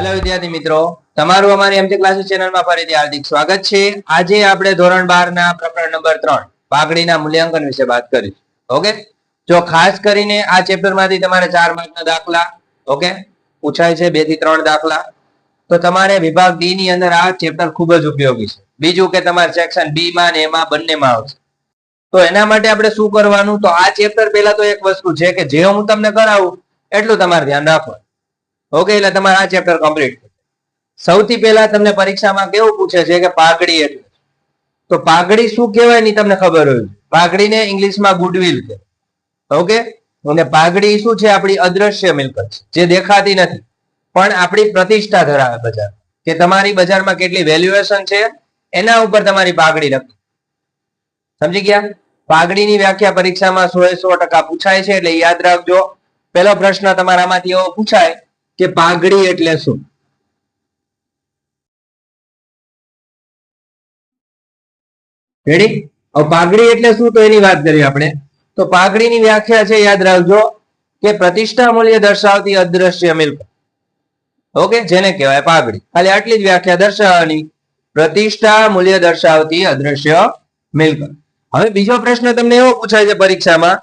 Hello વિદ્યાર્થી મિત્રો. તમારું અમારી એમજી ક્લાસીસ ચેનલમાં ફરીથી હાર્દિક સ્વાગત છે. આજે આપણે ધોરણ બાર ના પ્રકરણ નંબર ત્રણ પાઘડીના મૂલ્યાંકન વિશે વાત કરીશું. ઓકે જો ખાસ કરીને આ ચેપ્ટરમાંથી તમારે ચાર માર્કના દાખલા ઓકે પૂછાય છે બેથી ત્રણ દાખલા. તો તમારે વિભાગ ડી ની અંદર આ ચેપ્ટર ખૂબ જ ઉપયોગી છે. બીજું કે તમારે સેક્શન બી માં ને એમાં બંનેમાં આવશે. તો એના માટે આપણે શું કરવાનું? તો આ ચેપ્ટર પહેલા તો એક વસ્તુ છે કે જે હું તમને કરાવું, એટલું તમારે ધ્યાન રાખવાનું. ઓકે એટલે તમારે આ ચેપ્ટર કમ્પ્લીટ સૌથી પહેલા તમને પરીક્ષામાં કેવું પૂછે છે કે પાઘડી એટલે તો પાઘડી શું કહેવાયની તમને ખબર હોય. પાઘડીને ઇંગ્લિશમાં ગુડવિલ કે ઓકે અને પાઘડી શું છે? આપણી અદ્રશ્ય મિલકત જે દેખાતી નથી. પણ આપણી પ્રતિષ્ઠા ધરાવે બજાર કે તમારી બજારમાં કેટલી વેલ્યુએશન છે, એના ઉપર તમારી પાઘડી લખી. સમજી ગયા? પાઘડીની વ્યાખ્યા પરીક્ષામાં સો સો ટકા પૂછાય છે, એટલે યાદ રાખજો. પહેલો પ્રશ્ન તમારામાંથી એવો પૂછાય કે પાઘડી એટલે શું? રેડી પાઘડી એટલે શું? તો એની વાત કરીએ આપણે. તો પાઘડીની વ્યાખ્યા છે, યાદ રાખજો, કે પ્રતિષ્ઠા મૂલ્ય દર્શાવતી અદ્રશ્ય મિલકત ઓકે? જેને કહેવાય પાઘડી. ખાલી આટલી જ વ્યાખ્યા દર્શાવવાની. પ્રતિષ્ઠા મૂલ્ય દર્શાવતી અદ્રશ્ય મિલકત હવે બીજો પ્રશ્ન તમને એવો પૂછાય છે પરીક્ષામાં,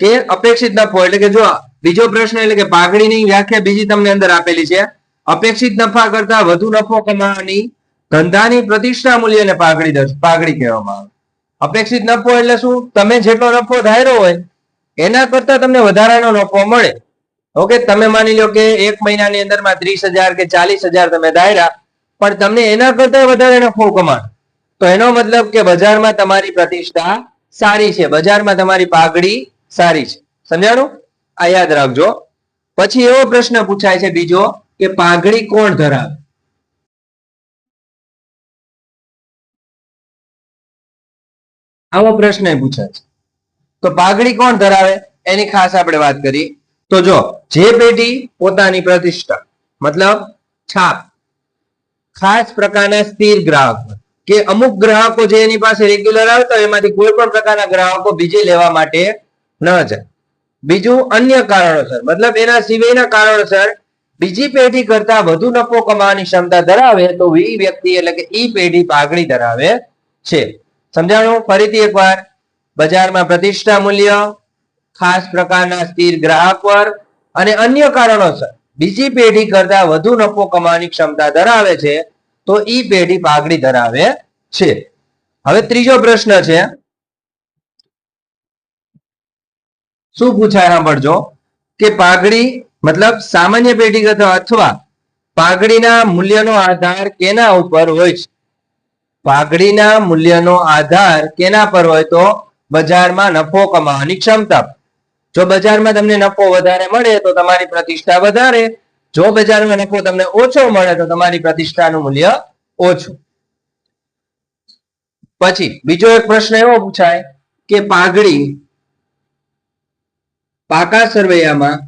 કે અપેક્ષિત નફો એટલે કે જો બીજો પ્રશ્ન એટલે કે પાઘડીની વ્યાખ્યા બીજી તમને અંદર આપેલી છે. અપેક્ષિત નફા કરતા વધુ નફો કમાવાની ધંધાની પ્રતિષ્ઠા મૂલ્યને પાઘડી પાઘડી કહેવામાં આવે. અપેક્ષિત નફો એટલે શું? તમે જેટલો નફો ધાર્યો હોય, એના કરતા તમને વધારાનો નફો મળે. ઓકે, તમે માની લો કે એક મહિનાની અંદરમાં ત્રીસ હજાર કે ચાલીસ હજાર તમે ધાર્યા, પણ તમને એના કરતા વધારે નફો કમાણ તો એનો મતલબ કે બજારમાં તમારી પ્રતિષ્ઠા સારી છે. બજારમાં તમારી પાઘડી સારી છે. સમજાણું? આ યાદ રાખજો. પછી એવો પ્રશ્ન પૂછાય છે બીજો કે પાઘડી કોણ ધરાવે? આવો પ્રશ્ન પૂછાય છે. તો પાઘડી કોણ ધરાવે? એની ખાસ આપણે વાત કરી. તો જો, જે પેઢી પોતાની પ્રતિષ્ઠા, મતલબ છાપ, ખાસ પ્રકારના સ્થિર ગ્રાહક કે અમુક ગ્રાહકો જે એની પાસે રેગ્યુલર આવતા તો એમાંથી કોઈ પણ પ્રકારના ગ્રાહકો બીજે લેવા માટે ન જાય. બીજું અન્ય કારણોસર, મતલબ એના સિવાયના કારણોસર બીજી પેઢી કરતા વધુ નફો કમાવાની ક્ષમતા ધરાવે તો વી વ્યક્તિ એટલે કે ઈ પેઢી પાઘડી ધરાવે છે. સમજાણું? ફરીથી એકવાર. બજારમાં પ્રતિષ્ઠા મૂલ્ય, ખાસ પ્રકારના સ્થિર ગ્રાહક પર અને અન્ય કારણોસર બીજી પેઢી કરતા વધુ નફો કમાવાની ક્ષમતા ધરાવે છે તો ઈ પેઢી પાઘડી ધરાવે છે. હવે ત્રીજો પ્રશ્ન છે. શું પૂછાય? સાંભળજો કે પાઘડી, મતલબ સામાન્ય પેઢી અથવા પાઘડીના મૂલ્યનો આધાર કેના ઉપર હોય છે? પાઘડીના મૂલ્યનો આધાર કેના પર હોય? તો બજારમાં નફો કમાવાની ક્ષમતા. જો બજારમાં તમને નફો વધારે મળે, તો તમારી પ્રતિષ્ઠા વધારે. જો બજારમાં નફો તમને ઓછો મળે, તો તમારી પ્રતિષ્ઠાનું મૂલ્ય ઓછું. પછી બીજો એક પ્રશ્ન એવો પૂછાય કે પાઘડી પાકા સરવૈયામાં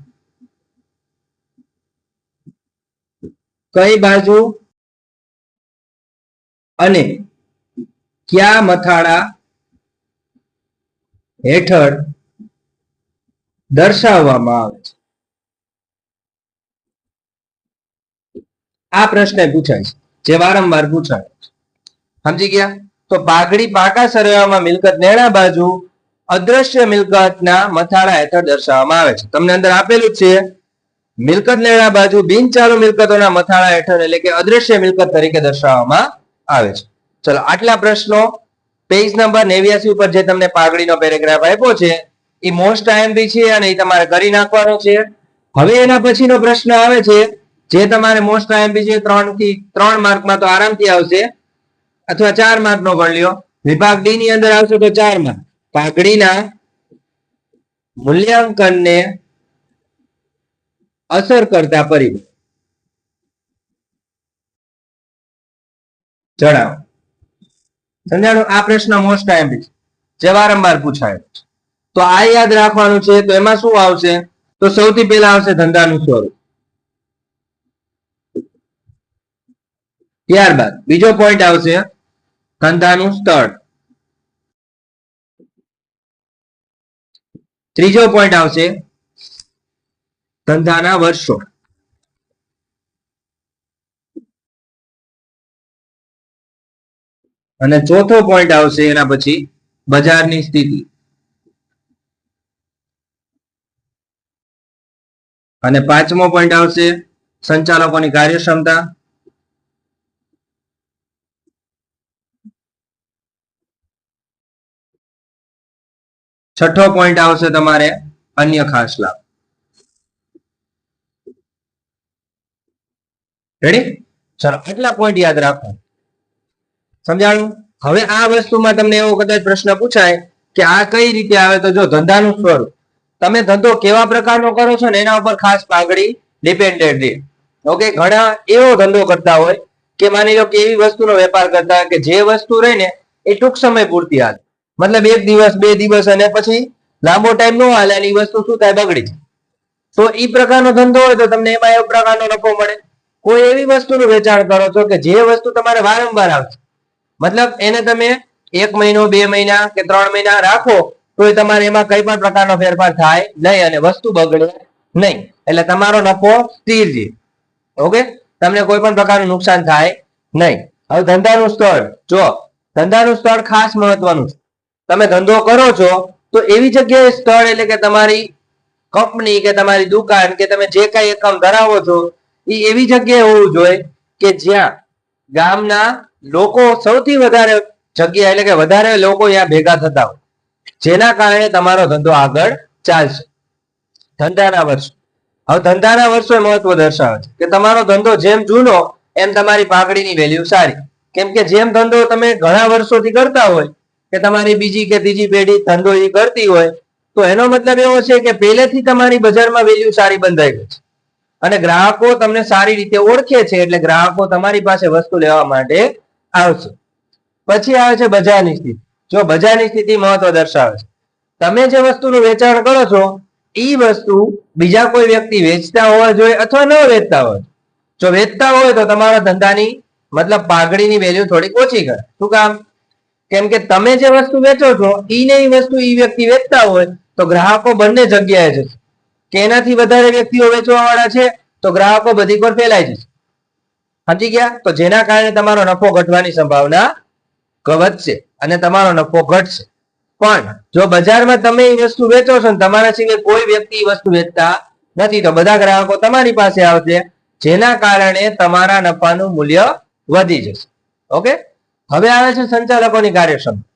કઈ બાજુ અને કયા મથાળા હેઠળ દર્શાવવામાં આવે છે? આ પ્રશ્ન પૂછાય છે. જે વારંવાર પૂછાય છે. સમજી ગયા? તો પાઘડી પાકા સરવૈયામાં મિલકત નેણા બાજુ અદ્રશ્ય મિલકતના મથાળા હેઠળ દર્શાવવામાં આવે છે. તમને અંદર આપેલું છે, મિલકત લેણા બાજુ બિનચાલુ મિલકતોના મથાળા હેઠળ એટલે કે અદ્રશ્ય મિલકત તરીકે દર્શાવવામાં આવે છે. ચલો, આટલા પ્રશ્નો, પેજ નંબર નેવ્યાસી ઉપર જે તમને પાઘડીનો પેરેગ્રાફ આપ્યો છે, એ મોસ્ટ આઈએમપી છે અને એ તમારે કરી નાખવાનો છે. હવે એના પછીનો પ્રશ્ન આવે છે, જે તમારે મોસ્ટ આઈએમપી છે ત્રણથી ત્રણ માર્કમાં તો આરામથી આવશે. અથવા ચાર માર્ક નો ગણ લ્યો. વિભાગ ડી ની અંદર આવશે તો ચાર માર્ક. પાઘડીના મૂલ્યાંકનને અસર કરતા પરિબળ. જણાવો. સમજાણું આ પ્રશ્ન મોસ્ટ ટાઈમ જે વારંવાર પૂછાય છે. તો આ યાદ રાખવાનું છે તો એમાં શું આવશે? તો સૌથી પહેલા આવશે ધંધાનું સ્વરૂપ. ત્યારબાદ બીજો પોઈન્ટ આવશે ધંધાનું સ્થળ. ત્રીજો પોઈન્ટ આવશે ધંધાના વર્ષો. અને ચોથો પોઈન્ટ આવશે એના પછી બજારની સ્થિતિ. અને પાંચમો પોઈન્ટ આવશે સંચાલકોની કાર્યક્ષમતા. છઠ્ઠો પોઈન્ટ આવશે તમારે અન્ય ખાસ લાભ. રેડી ચલો આટલા પોઈન્ટ યાદ રાખો? સમજાણું? હવે આ વસ્તુમાં તમને એવો કદાચ પ્રશ્ન પૂછાય કે આ કઈ રીતે આવે તો જો ધંધાનું સ્વરૂપ, તમે ધંધો કેવા પ્રકારનો કરો છો ને એના ઉપર ખાસ પાઘડી ડિપેન્ડેડ રહે ઓકે, ઘણા એવો ધંધો કરતા હોય કે માની લો કે એવી વસ્તુનો વેપાર કરતા કે જે વસ્તુ રહે ને એ ટૂંક સમય પૂરતી હાલે. મતલબ એક દિવસ, બે દિવસ અને પછી લાંબો ટાઈમ ન હાલે, અને વસ્તુ શું થાય? બગડી જાય. તો એ પ્રકારનો ધંધો હોય તો તમને એમાં એવો પ્રકારનો નફો મળે. કોઈ એવી વસ્તુનું વેચાણ કરો છો કે જે વસ્તુ તમારે વારંવાર આવશે. મતલબ એને તમે એક મહિનો, બે મહિના કે ત્રણ મહિના રાખો તો એ તમારે એમાં કઈ પણ પ્રકારનો ફેરફાર થાય નહીં અને વસ્તુ બગડે નહીં. એટલે તમારો નફો સ્થિર છે ઓકે? તમને કોઈ પણ પ્રકારનું નુકસાન થાય નહીં. હવે ધંધાનું સ્થળ. જો ધંધાનું સ્થળ ખાસ મહત્વનું છે. તમે ધંધો કરો છો, તો એવી જગ્યાએ સ્થળ એટલે કે તમારી કંપની કે તમારી દુકાન કે તમે જે કઈ એકમ ધરાવો છો, એ એવી જગ્યાએ હોવું જોઈએ કે જ્યાં ગામના લોકો સૌથી વધારે જગ્યા એટલે કે વધારે લોકો ત્યાં ભેગા થતા હોય. જેના કારણે તમારો ધંધો આગળ ચાલશે. ધંધાના વર્ષો. હવે ધંધાના વર્ષો એ મહત્વ દર્શાવે છે કે તમારો ધંધો જેમ જૂનો, એમ તમારી પાઘડીની વેલ્યુ સારી. કેમ કે જેમ ધંધો તમે ઘણા વર્ષોથી કરતા હોય કે તમારી બીજી કે ત્રીજી પેઢી ધંધો એ કરતી હોય, તો એનો મતલબ એવો છે કે પહેલેથી તમારી બજારમાં વેલ્યુ સારી બંધાઈ ગઈ છે. અને ગ્રાહકો તમને સારી રીતે ઓળખે છે એટલે ગ્રાહકો તમારી પાસે વસ્તુ લેવા માટે આવશે. પછી આવે છે બજારની સ્થિતિ. જો બજારની સ્થિતિ મહત્વ દર્શાવે છે. તમે જે વસ્તુનું વેચાણ કરો છો એ વસ્તુ બીજા કોઈ વ્યક્તિ વેચતા હોવા જોઈએ અથવા ન વેચતા હોય જો વેચતા હોય તો તમારા ધંધાની મતલબ પાઘડીની વેલ્યુ થોડીક ઓછી કરે. શું કામ? કેમ કે તમે જે વસ્તુ વેચો છો, ઈ ને ઈ વસ્તુ ઈ વ્યક્તિ વેચતા હોય, તો ગ્રાહકો બંને જગ્યાએ જશે. કે એનાથી વધારે વ્યક્તિઓ વેચવા વાળા છે, તો ગ્રાહકો બધી પર ફેલાઈ જશે. સમજી ગયા? તો જેના કારણે તમારો નફો ઘટવાની સંભાવના વધશે અને તમારો નફો ઘટશે. પણ જો બજારમાં તમે એ વસ્તુ વેચો છો ને તમારા સિવાય કોઈ વ્યક્તિ વસ્તુ વેચતા નથી, તો બધા ગ્રાહકો તમારી પાસે આવશે, જેના કારણે તમારા નફાનું મૂલ્ય વધી જશે. ઓકે? હવે આવે છે સંચાલકોની કાર્યક્ષમતા.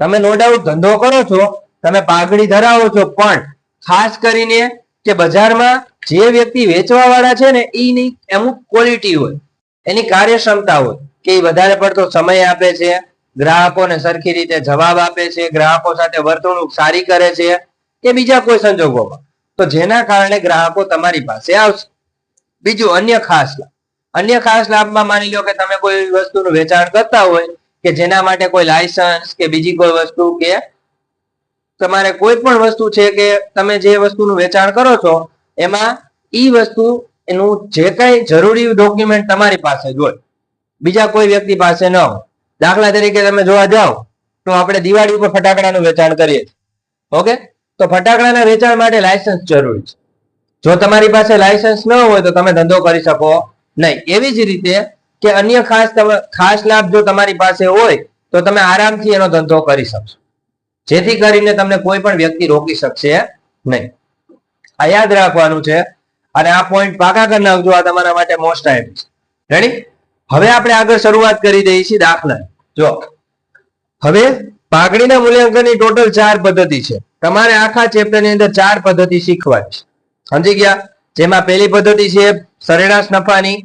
તમે નો ડાઉટ ધંધો કરો છો, તમે પાઘડી ધરાવો છો, પણ ખાસ કરીને કે બજારમાં જે વ્યક્તિ વેચવા વાળા છે ને, એની અમુક ક્વોલિટી હોય, એની કાર્યક્ષમતા હોય, કે એ વધારે પડતો સમય આપે છે, ગ્રાહકોને સરખી રીતે જવાબ આપે છે, ગ્રાહકો સાથે વર્તણૂક સારી કરે છે, કે બીજા કોઈ સંજોગોમાં. તો જેના કારણે ગ્રાહકો તમારી પાસે આવશે. બીજું અન્ય ખાસ લાભ અન્ય ખાસ લાભમાં માની લો કે તમે કોઈ વસ્તુનું વેચાણ કરતા હોય કે જેના માટે કોઈ લાયસન્સ કે બીજી કોઈ વસ્તુ કે તમારે કોઈ પણ વસ્તુ છે કે તમે જે વસ્તુનું વેચાણ કરો છો, એમાં ઈ વસ્તુ એનું જે કઈ જરૂરી ડોક્યુમેન્ટ તમારી પાસે જ હોય. બીજા કોઈ વ્યક્તિ પાસે ન હોય. દાખલા તરીકે તમે જોવા જાઓ, તો આપણે દિવાળી ઉપર ફટાકડાનું વેચાણ કરીએ છીએ. ઓકે? તો ફટાકડાના વેચાણ માટે લાયસન્સ જરૂરી છે. જો તમારી પાસે લાયસન્સ ન હોય તો તમે ધંધો કરી શકો. નહીં. એવી જ રીતે કે અન્ય ખાસ ખાસ લાભ જો તમારી પાસે હોય, તો તમે આરામથી એનો ધંધો કરી શકશો. જેથી કરીને તમને કોઈ પણ વ્યક્તિ રોકી શકશે નહીં. આ યાદ રાખવાનું છે. અને આ પોઈન્ટ પાકા કરી નાખજો. આ તમારા માટે મોસ્ટ ટાઈમ છે. રેડી હવે આપણે આગળ શરૂઆત કરી દઈએ છીએ દાખલા. જો. હવે પાઘડીના મૂલ્યાંકનની ટોટલ ચાર પદ્ધતિ છે. તમારે આખા ચેપ્ટરની અંદર ચાર પદ્ધતિ શીખવાની છે. સમજી ગયા? જેમાં પહેલી પદ્ધતિ છે સરેરાશ નફાની,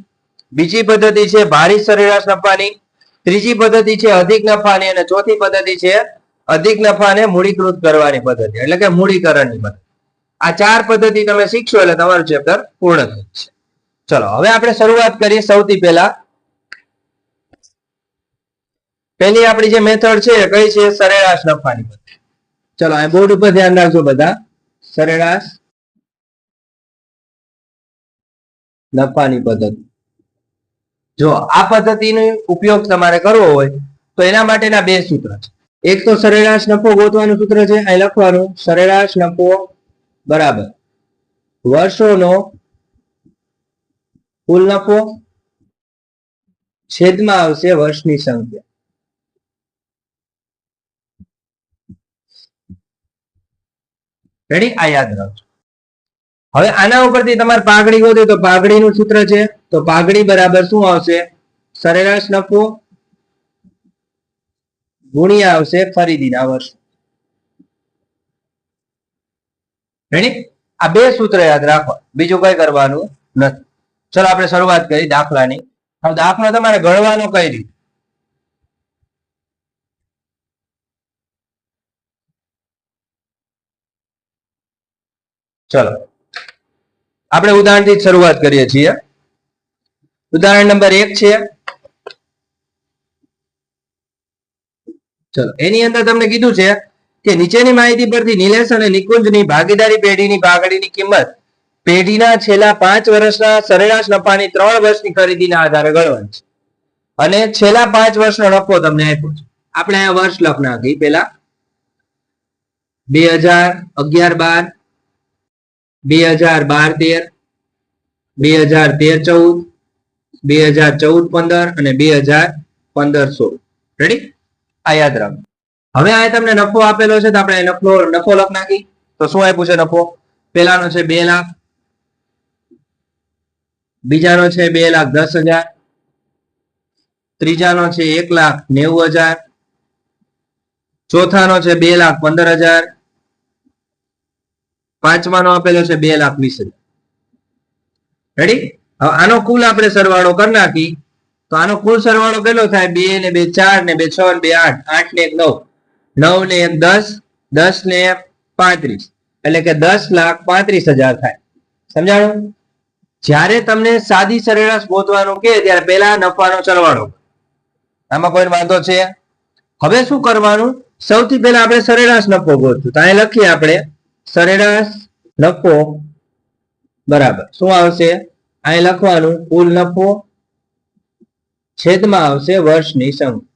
બીજી પદ્ધતિ છે ભારી સરેરાશ નફાની, ત્રીજી પદ્ધતિ છે અધિક નફાની અને ચોથી પદ્ધતિ છે અધિક નફાને મૂડીકૃત કરવાની પદ્ધતિ, એટલે કે મૂડીકરણની પદ્ધતિ. આ ચાર પદ્ધતિ તમે શીખશો એટલે તમારું ચેપ્ટર પૂર્ણ જશે. ચલો, હવે આપણે શરૂઆત કરીએ સૌથી પહેલા. પહેલી આપણી જે મેથડ છે કઈ છે? સરેરાશ નફાની પદ્ધતિ. ચલો, આ બોર્ડ ઉપર ધ્યાન રાખજો બધા. સરેરાશ નફાની પદ્ધતિ. જો આ પદ્ધતિનો ઉપયોગ તમારે કરવો હોય, તો એના માટેના બે સૂત્ર છે. એક તો સરેરાશ નફો ગોતવાનું સૂત્ર છે, અહીં લખવાનું, સરેરાશ નફો બરાબર. વર્ષોનો કુલ નફો છેદમાં આવશે વર્ષની સંખ્યા. રેડી? આ યાદ રાખજો. હવે આના ઉપરથી તમારે પાઘડી ગોતે તો પાઘડીનું સૂત્ર છે. તો પાઘડી બરાબર શું આવશે? સરેરાશ નફો ગુણ્યા આવશે ખરીદીના વર્ષ. આ બે સૂત્ર યાદ રાખો. બીજું કઈ કરવાનું નથી. ચલો, આપણે શરૂઆત કરી દાખલાની. હવે દાખલો તમારે ગણવાનો કઈ રીતે? ચલો. આપણે ઉદાહરણથી શરૂઆત કરીએ છીએ. ઉદાહરણ નંબર એક છે. ચલો, એની અંદર તમને કીધું છે કે નીચેની માહિતી પરથી નિલેશ અને નિકુંજની ભાગીદારી પેઢીની ભાગડીની કિંમત પેઢીના છેલ્લા પાંચ વર્ષના સરેરાશ નફાની ત્રણ વર્ષની ખરીદીના આધારે ગણવાની છે. અને છેલ્લા પાંચ વર્ષનો નફો તમને આપ્યો છે. આપણે અહીંયા વર્ષ લખ નાખી પેલા બે હજાર અગિયાર બાર બે હજાર બાર તેર, બે હજાર તેર ચૌદ, બે હજાર ચૌદ પંદર અને બે હજાર પંદર સોળ. રેડી આ યાદ રાખો હવે આ તમને નફો આપેલો છે તો આપણે નફો નફો લખ નાખી. તો શું આપ્યું છે નફો? પેલાનો છે બે લાખ, બીજાનો છે બે લાખ દસ હજાર, ત્રીજાનો છે એક લાખ નેવું હજાર, ચોથાનો છે બે લાખ પંદર હજાર પાંચમાનો આપેલો છે બે લાખ વીસ હજાર. રેડી હવે આનો કુલ આપણે સરવાળો કરી નાખી. તો આનો કુલ સરવાળો કેટલો થાય? બે ને બે ચાર ને બે છ ને બે આઠ. આઠ ને એક નવ. નવ ને એક દસ દસ ને પાંત્રીસ. એટલે કે દસ લાખ પાંત્રીસ હજાર થાય. સમજાણું? જ્યારે તમને સાદી સરેરાશ ગોતવાનું કે ત્યારે પહેલા નફાનો સરવાળો. આમાં કોઈ વાંધો છે? હવે શું કરવાનું? સૌથી પહેલા આપણે સરેરાશ નફો ગોતું તો અહીં લખીએ આપણે. સરેરાશ નફો બરાબર. શું આવશે? અહીં લખવાનું કુલ નફો છેદમાં આવશે વર્ષની સંખ્યા.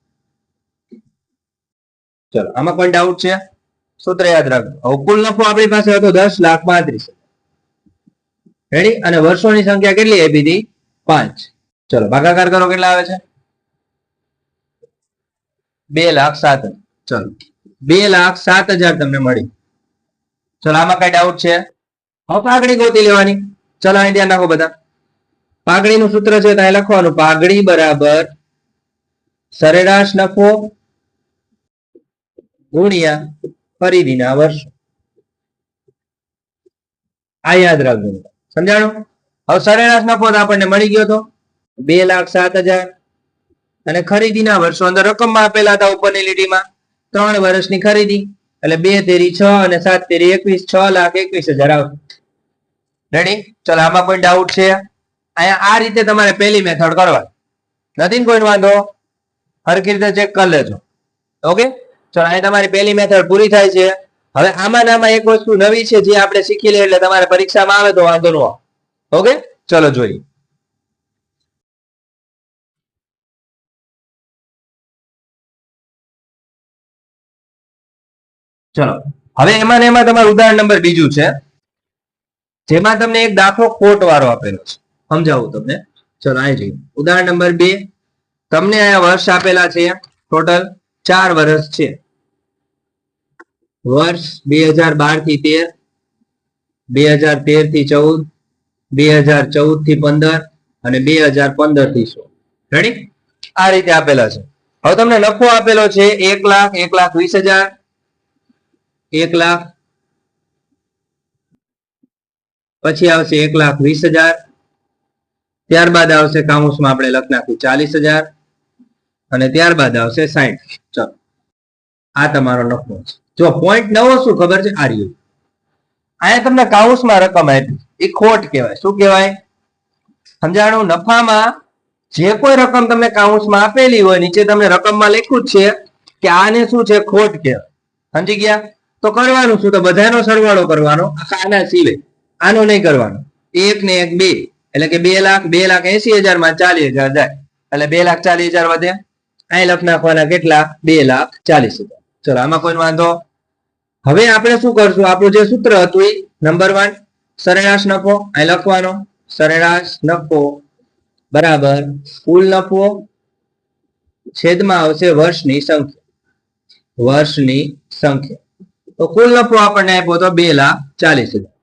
ચલો, આમાં કોઈ ડાઉટ છે? સૂત્ર યાદ રાખજો. હવે કુલ નફો આપણી પાસે હતો દસ લાખ પાંત્રીસ રેડી અને વર્ષોની સંખ્યા કેટલી આપી હતી? પાંચ. ચલો, ભાગાકાર કરો કેટલા આવે છે? બે લાખ સાત ચલો. બે લાખ સાત હજાર તમને મળી. ચલો, આમાં કઈ ડાઉટ છે? હવે પાઘડી ગોતી લેવાની. ચલો, અહીં ધ્યાન રાખો બધા. પાઘડીનું સૂત્ર છે ત્યાં લખવાનું, પાઘડી બરાબર સરેરાશ નફો ગુણ્યા ખરીદીના વર્ષ. આ યાદ રાખજો. સમજાણું? હવે સરેરાશ નફો તો આપણને મળી ગયો તો બે લાખ સાત હજાર. અને ખરીદીના વર્ષો અંદર રકમમાં આપેલા હતા ઉપરની લીટીમાં. ત્રણ વર્ષની ખરીદી. એટલે બે તેરી છ અને સાત તેરી એકવીસ, છ લાખ એકવીસ હજાર આવશે. રેડી ચલો, આમાં કોઈ ડાઉટ છે? અહીંયા આ રીતે તમારે પહેલી મેથડ કરવા નથી ને કોઈ વાંધો? હરખી રીતે ચેક કરી લેજો. ઓકે ચલો અહીં તમારી પહેલી મેથડ પૂરી થાય છે. હવે આમાં નામાં એક વસ્તુ નવી છે જે આપણે શીખી લઈએ એટલે તમારે પરીક્ષામાં આવે તો વાંધો ન ઓકે ચલો, જોઈએ. ચલો. હવે એમાં ને એમાં તમારું ઉદાહરણ નંબર બીજું છે. જેમાં તમને એક દાખલો ખોટ વાળો આપેલો છે. સમજાવું તમને? ચલો અહીં જઈએ ઉદાહરણ નંબર બે. તમને અહીંયા વર્ષ આપેલા છે. ટોટલ ચાર વર્ષ છે. વર્ષ બે હજાર બારથી તેર, બે હજાર તેરથી ચૌદ, બે હજાર ચૌદથી પંદર અને બે હજાર પંદરથી સોળ. રેડી આ રીતે આપેલા છે. હવે તમને નફો આપેલો છે એક લાખ એક લાખ વીસ હજાર એક લાખ. પછી આવશે એક લાખ વીસ હજાર. ત્યારબાદ આવશે કાઉન્સમાં આપણે લખ નાખ્યું ચાલીસ હજાર. અને ત્યારબાદ આવશે સાહીઠ ચલો. આ તમારો લખવો છે. જો પોઈન્ટ નવો શું ખબર છે? આર્યુ અહીંયા તમને કાઉન્સમાં રકમ આપી. એ ખોટ કહેવાય. શું કહેવાય? સમજાણું? નફામાં જે કોઈ રકમ તમને કાઉન્સમાં આપેલી હોય, નીચે તમને રકમમાં લખ્યું જ છે કે આને શું છે? ખોટ કહેવાય. સમજી ગયા? તો કરવાનું શું? તો બધાનો સરવાળો કરવાનો આના સિવાય. આનો નહીં કરવાનો. એક ને એક બે. એટલે કે બે લાખ બે લાખ એસી હજારમાં ચાલીસ હજાર જાય. એટલે બે લાખ ચાલીસ હજાર વધે. અહીં લખ નાખવાના કેટલા? બે લાખ ચાલીસ હજાર. ચલો, આમાં કોઈ વાંધો? હવે આપણે શું કરશું? આપણું જે સૂત્ર હતું એ નંબર વન, સરેરાશ નફો. અહીં લખવાનો, સરેરાશ નફો બરાબર કુલ નફો છેદમાં આવશે વર્ષની સંખ્યા. વર્ષની સંખ્યા. તો કુલ નફો આપણને આપ્યો તો બે લાખ ચાલીસ હજાર.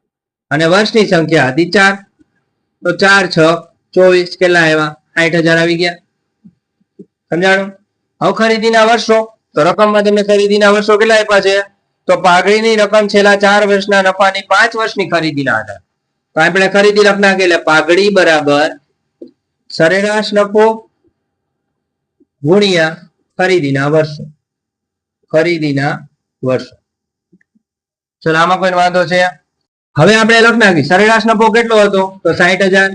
અને વર્ષની સંખ્યા હતી ચાર. તો ચાર, છ, ચોવીસ કેટલા આવ્યા? સાઠ હજાર આવી ગયા. સમજાણું? હવે ખરીદીના વર્ષો. તો રકમમાં તમને ખરીદીના વર્ષો કેટલા આપ્યા છે? તો પાઘડીની રકમ છેલ્લા ચાર વર્ષના નફાની પાંચ વર્ષની ખરીદીના આધાર તો આપણે ખરીદી લખના નાખી એટલે પાઘડી બરાબર સરેરાશ નફો ગુણ્યા ખરીદીના વર્ષો. ખરીદીના વર્ષો. ચલો, આમાં કોઈ વાંધો છે? હવે આપણે લખ નાખી સરેરાશ નફો કેટલો હતો? તો સાહીઠ હજાર.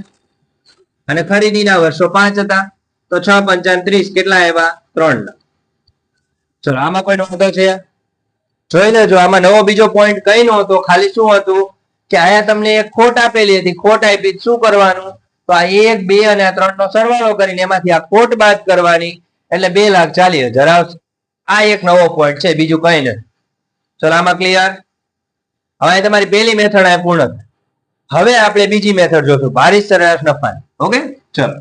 અને ખરીદીના વર્ષો પાંચ હતા. તો છ પંચાવન ત્રીસ. કેટલા આવ્યા? ત્રણ લાખ. ચલો, આમાં કોઈ વાંધો છે? જોઈ લેજો, આમાં નવો બીજો પોઈન્ટ કઈ હતો ખાલી શું હતું? કે આયા તમને એક ખોટ આપેલી હતી. ખોટ આપી શું કરવાનું? તો આ એક, બે અને આ ત્રણ નો સરવાળો કરીને એમાંથી આ ખોટ બાદ કરવાની. એટલે બે લાખ ચાલીસ હજાર આવશે. આ એક નવો પોઈન્ટ છે, બીજું કઈ નથી. ચલો, આમાં ક્લિયર હવે તમારી પહેલી મેથડ આ પૂર્ણ. હવે આપણે બીજી મેથડ જોશું. ભારી સરેરાશ નફાની. ઓકે ચલો.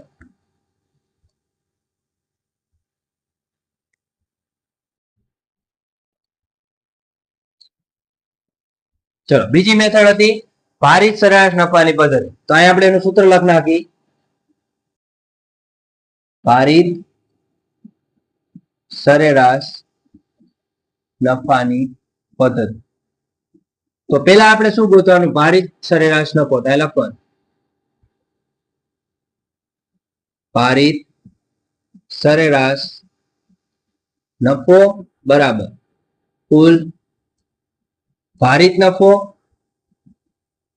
ચલો, બીજી મેથડ હતી ભારિત સરેરાશ નફાની પદ્ધતિ. તો અહીંયા આપણે એનું સૂત્ર લખ નાખી. ભારિત સરેરાશ નફાની પદ્ધતિ. તો પેલા આપણે શું ગોતવાનું? ભારિત સરેરાશ નફો થાય લખવાનું ભારિત સરેરાશ નફો બરાબર. કુલ ભારિત નફો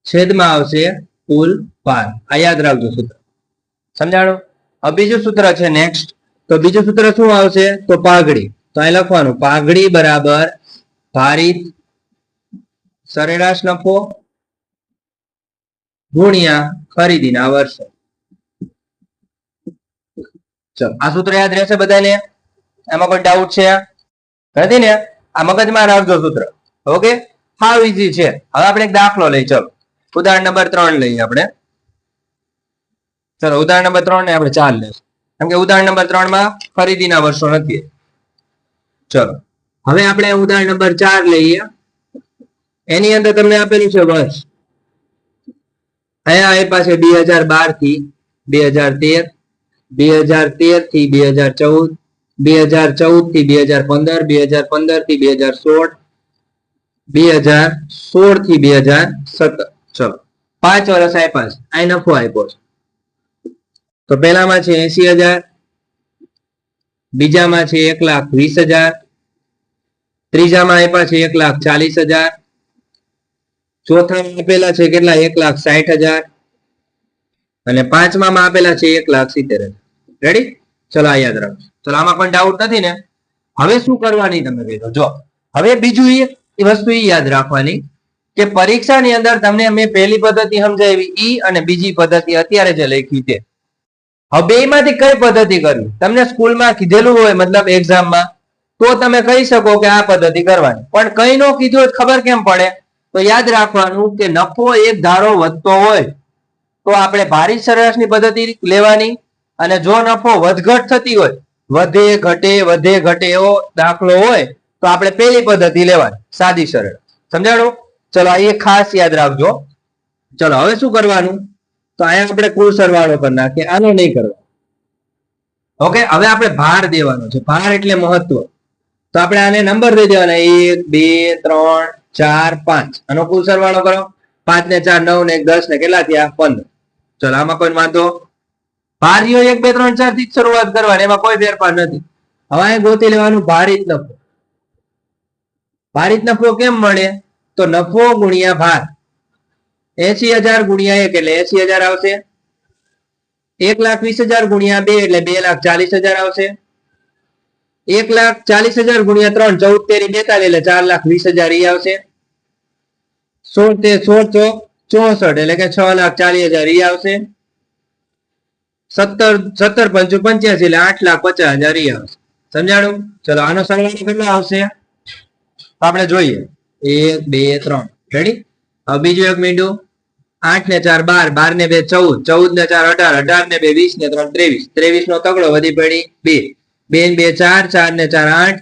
છેદમાં આવશે કુલ ભાર. આ યાદ રાખજો સૂત્ર. સમજાણું? હવે બીજું સૂત્ર છે નેક્સ્ટ તો બીજું સૂત્ર શું આવશે? તો પાઘડી. તો અહીં લખવાનું, પાઘડી બરાબર ભારિત સરેરાશ નફો ગુણ્યા ખરીદીના વર્ષો. ચલો, આ સૂત્ર યાદ રહેશે બધાને? એમાં કોઈ ડાઉટ છે? નથી ને? આ મગજમાં રાખજો સૂત્ર. ઓકે? હાવ ઈઝી છે. હવે આપણે એક દાખલો લઈ ચલો. ઉદાહરણ નંબર ત્રણ લઈએ આપણે. ચલો, ઉદાહરણ નંબર ત્રણ ને આપણે ચાર લેશું. કેમ કે ઉદાહરણ નંબર ત્રણમાં ખરીદીના વર્ષો નથી ચલો. હવે આપણે ઉદાહરણ નંબર ચાર લઈએ. એની અંદર તમને આપેલું છે વર્ષ અહીંયા આપ્યા છે બે હજાર બારથી બે હજાર તેર બે હજાર તેરથી બે હજાર ચૌદ બે હજાર ચૌદથી બે હજાર પંદર બે હજાર પંદરથી બે હજાર સોળ બે હજાર સોળથી બે હજાર સત્તર ચલો પાંચ વર્ષ આપ્યા છે આ નફો આપ્યો છે તો પહેલામાં છે એસી હજાર બીજામાં છે એક લાખ વીસ હજાર ત્રીજામાં આપ્યા છે એક લાખ ચાલીસ હજાર ચોથામાં આપેલા છે કેટલા? એક લાખ સાઠ હજાર. અને પાંચમામાં આપેલા છે એક લાખ સિત્તેર હજાર. રેડી ચલો યાદ રાખો ચલો, આમાં પણ ડાઉટ નથી ને? હવે શું કરવાની તમે દો જો, હવે બીજું એ વસ્તુ એ યાદ રાખવાની કે પરીક્ષાની અંદર તમને મેં પહેલી પદ્ધતિ સમજાવી, ઈ અને બીજી પદ્ધતિ અત્યારે જે લખી છે. હવે માંથી કઈ પદ્ધતિ કરવી? તમને સ્કૂલમાં કીધેલું હોય, મતલબ એક્ઝામમાં તો તમે કહી શકો કે આ પદ્ધતિ કરવાની. પણ કઈ નો કીધું ખબર કેમ પડે? તો યાદ રાખવાનું કે નફો એક ધારો વધતો હોય, તો આપણે ભારી સરેરાશની પદ્ધતિ લેવાની અને જો નફો વધઘટ થતી હોય, વધે, ઘટે વધે ઘટે એવો દાખલો હોય, તો આપણે પેલી પદ્ધતિ લેવાની, સાદી સરળ સમજાણું? ચલો એ ખાસ યાદ રાખજો. ચલો, હવે શું કરવાનું? તો અહીંયા આપણે કુલ સરવાળો કરી નાખીએ, આનો નહીં કરવાનો. ઓકે, હવે આપણે ભાર દેવાનો છે. ભાર એટલે મહત્વ. તો આપણે આને નંબર દઈ દેવાના. એક, બે, ત્રણ ચાર, પાંચ. આનો કુલ સરવાળો કરો. પાંચ ને ચાર, નવ ને દસ ને કેટલા થયા? પંદર. ચલો, આમાં કોઈ વાંધો? ભારીઓ એક, બે, ત્રણ ચારથી શરૂઆત કરવાની. એમાં કોઈ ફેરફાર નથી. હવે અહીં ગોતી લેવાનું ભારિત નફો. ભારિત નફો કેમ મળે? તો નફો ગુણ્યા ભાર. એસી હજાર ગુણ્યા એક એટલે એસી હજાર આવશે. એક લાખ વીસ હજાર ગુણ્યા બે એટલે બે લાખ ચાલીસ હજાર આવશે. એક લાખ ચાલીસ હજાર ગુણ્યા ત્રણ, ચૌદ તેરી બેતાલીસ એટલે ચાર લાખ વીસ હજાર ઈ આવશે. સોળ તે સોળ ચોક ચોસઠ એટલે કે છ લાખ ચાલીસ હજાર ઈ આવશે. સત્તર સત્તર પંચો પંચ્યાસી એટલે આઠ લાખ પચાસ હજાર ઈ આવશે. સમજાણું? ચલો, આનો સરવાળો કેટલો આવશે? આપણે જોઈએ. એક, બે, ત્રણ. રેડી હવે બીજું એક મીંડું. આઠ ને ચાર, બાર. બાર ને બે, ચૌદ. ચૌદ ને ચાર, અઢાર. અઢાર ને બે વીસ ને ત્રણ, ત્રેવીસ. ત્રેવીસ નો તગડો વધી પડી બે. બે બે ચાર ચાર ને ચાર આઠ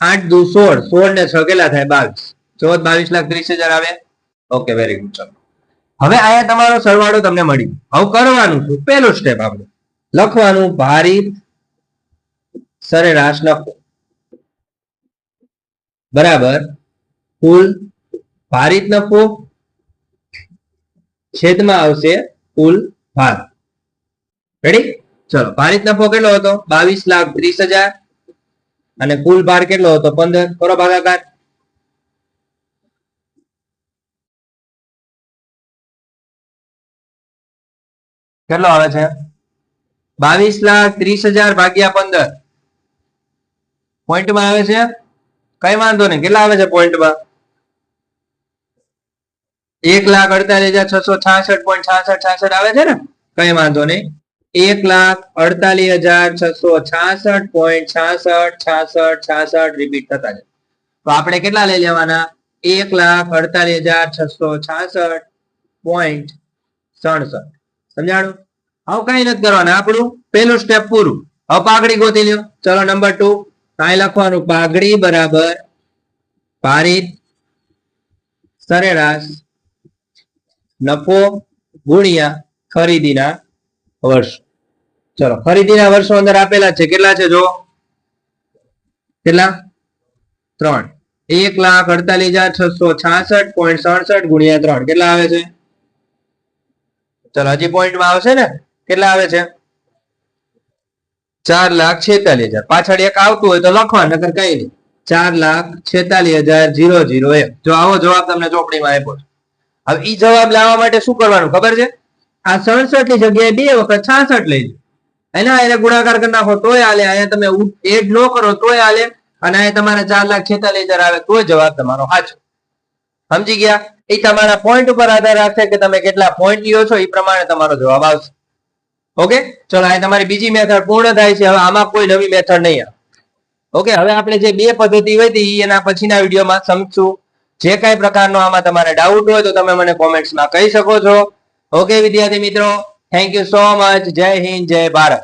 આઠ દુ સોળ સોળ ને છ કેટલા થાય? બાવીસ. ચૌદ, બાવીસ લાખ ત્રીસ હજાર આવે? ઓકે વેરી ગુડ ચલો. હવે અહીંયા તમારો સરવાળો તમને મળી. હવે કરવાનું શું? પહેલું સ્ટેપ આપણે. લખવાનું ભારિત સરેરાશ લખો. બરાબર? કુલ ભારિત નફો છેદમાં આવશે કુલ ભાર રેડી ચલો ભારિત નફો કેટલો હતો? બાવીસ લાખ ત્રીસ હજાર. અને કુલ ભાર કેટલો હતો? પંદર. કરો ભાગાકાર. કેટલો આવે છે? બાવીસ લાખ ત્રીસ હજાર ભાગ્યા પંદર. પોઈન્ટમાં આવે છે? કઈ વાંધો નહીં. કેટલા આવે છે પોઈન્ટમાં? એક લાખ અડતાલીસ હજાર છસો છાસઠ પોઈન્ટ છાસઠ છાસઠ આવે છે ને? કઈ વાંધો નહીં. એક લાખ અડતાલીસ હજાર છસો છાસઠ પોઈન્ટ છાસઠ છાસઠ છાસઠ રિપીટ થતા છે તો આપણે કેટલા લઈ લેવાના? એક લાખ અડતાલીસ હજાર છસો છાસઠ પોઈન્ટ સડસઠ. સમજાણું? હવે કઈ નથી કરવાનું. આપણું પેલું સ્ટેપ પૂરું. હવે પાઘડી ગોતી લ્યો. ચલો નંબર ટુ કાંઈ લખવાનું? પાઘડી બરાબર ભારિત સરેરાશ, નફો, ગુણ્યા, ખરીદીના વર્ષ. ચલો ખરીદીના વર્ષો અંદર આપેલા છે. કેટલા છે જો કેટલા? ત્રણ. એક લાખ અડતાલીસ હજાર છસો છાસઠ પોઈન્ટ સડસઠ ગુણ્યા ત્રણ. કેટલા આવે છે? ચલો, હજી પોઈન્ટમાં આવશે ને? કેટલા આવે છે? ચાર લાખ છેતાલીસ હજાર. પાછળ એક આવતું હોય તો લખવા નકર કઈ નહીં. ચાર લાખ છેતાલીસ હજાર જીરો જીરો એક. જો આવો જવાબ તમને ચોપડીમાં આપ્યો હવે ઈ જવાબ લાવવા માટે શું કરવાનું, ખબર છે? આ સડસઠની જગ્યાએ બે વખત છાસઠ લઈ એના એને ગુણાકાર કરી નાખો તોય હાલે, અહીંયા તમે એડ ન કરો તોય હાલે, અને અહીંયા તમારે ચાર લાખ છેતાલીસ હજાર આવે તોય જવાબ તમારો સાચો. સમજી ગયા? એ તમારા પોઈન્ટ ઉપર આધાર રાખશે કે તમે કેટલા પોઈન્ટ લ્યો છો એ પ્રમાણે તમારો જવાબ આવશે. ઓકે? ચલો, અહીં તમારી બીજી મેથડ પૂર્ણ થાય છે, હવે આમાં કોઈ નવી મેથડ નહીં ઓકે, હવે આપણે જે બે પદ્ધતિ હોય હતી એના પછીના વિડીયોમાં સમજશું. જે કઈ પ્રકારનો આમાં તમારે ડાઉટ હોય તો તમે મને કોમેન્ટ્સમાં કહી શકો છો. ઓકે, વિદ્યાર્થી મિત્રો? થેન્ક યુ સો મચ જય હિન્દ જય ભારત